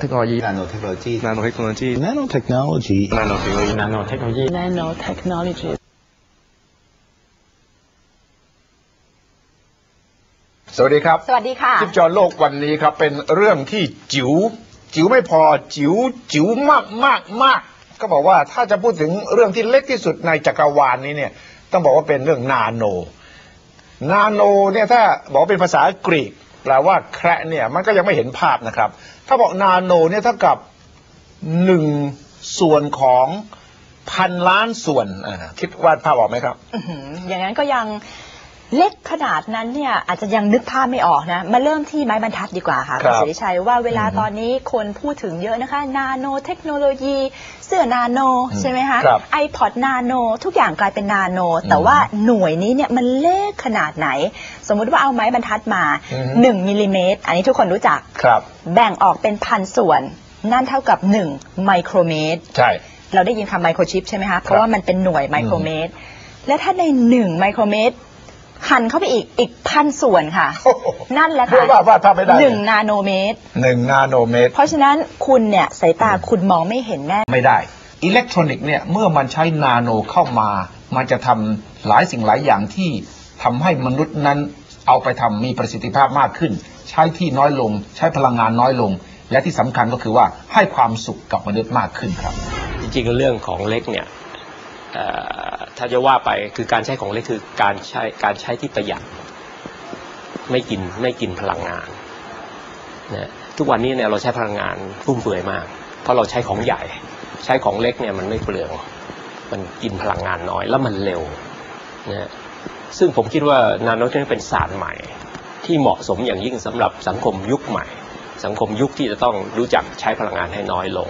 เทคโนโลยี nanotechnology นาโนเทคโนโลยี nanotechnology, นาโนเทคโนโลยี nanotechnology nanotechnology สวัสดีครับ สวัสดีค่ะทิพย์จอโลกวันนี้ครับ เป็นเรื่องที่จิ๋วจิ๋วไม่พอจิ๋วจิ๋วมากมากมากก็บอกว่าถ้าจะพูดถึงเรื่องที่เล็กที่สุดในจักรวาลนี้เนี่ย ต้องบอกว่าเป็นเรื่องนาโน นาโนเนี่ยถ้าบอกว่าเป็นภาษากรีก แปลว่าแคระเนี่ยมันก็ยังไม่เห็นภาพนะครับ ถ้าบอกนาโนเนี่ยเท่ากับหนึ่งส่วนของพันล้านส่วนคิดวาดภาพออกไหมครับ อย่างนั้นก็ยัง เล็กขนาดนั้นเนี่ยอาจจะยังนึกภาพไม่ออกนะ มาเริ่มที่ไม้บรรทัดดีกว่าค่ะครับณสุริชัยว่าเวลาอืมตอนนี้คนพูดถึงเยอะนะคะ นาโนเทคโนโลยี เสื้อนาโนอืมใช่ไหมคะครับไอพอดนาโนทุกอย่างกลายเป็นนาโน แต่ว่าหน่วยนี้เนี่ยมันเล็กขนาดไหน สมมุติว่าเอาไม้บรรทัดมาอืม1มิลลิเมตรอันนี้ทุกคนรู้จักครับ แบ่งออกเป็นพันส่วน นั่นเท่ากับ 1 ไมโครเมตรใช่เราได้ยินคำไมโครชิปใช่ไหมคะเพราะว่ามันเป็นหน่วยไมโครเมตรและถ้าในหนึ่งไมโครเมตร หันเข้าไปอีกอีกพันส่วนค่ะ โอ้โหนั่นแหละเพื่ค่ะอวาดวาดภาพไม่ได้หนึ่งนาโนเมตร หนึ่งนาโนเมตร เพราะฉะนั้นคุณเนี่ยสายตาคุณมองไม่เห็นแน่ ไม่ได้ อิเล็กทรอนิกส์เนี่ย เมื่อมันใช้นาโนเข้ามา มันจะทำหลายสิ่งหลายอย่างที่ทำให้มนุษย์นั้นเอาไปทำมีประสิทธิภาพมากขึ้น ใช้ที่น้อยลง ใช้พลังงานน้อยลง และที่สำคัญก็คือว่าให้ความสุขกับมนุษย์มากขึ้นครับ จริงๆเรื่องของเล็กเนี่ยเอ่อ ถ้าจะว่าไปคือการใช้ของเล็กคือการใช้การใช้ที่ประหยัดไม่กินไม่กินพลังงานนะทุกวันนี้เนี่ยเราใช้พลังงานฟุ่มเฟือยมาก เพราะเราใช้ของใหญ่ ใช้ของเล็กเนี่ยมันไม่เปลืองมันกินพลังงานน้อยแล้วมันเร็วนะซึ่งผมคิดว่านาโนเทคโนโลยีเป็นศาสตร์ใหม่ ที่เหมาะสมอย่างยิ่งสำหรับสังคมยุคใหม่ สังคมยุคที่จะต้องรู้จักใช้พลังงานให้น้อยลง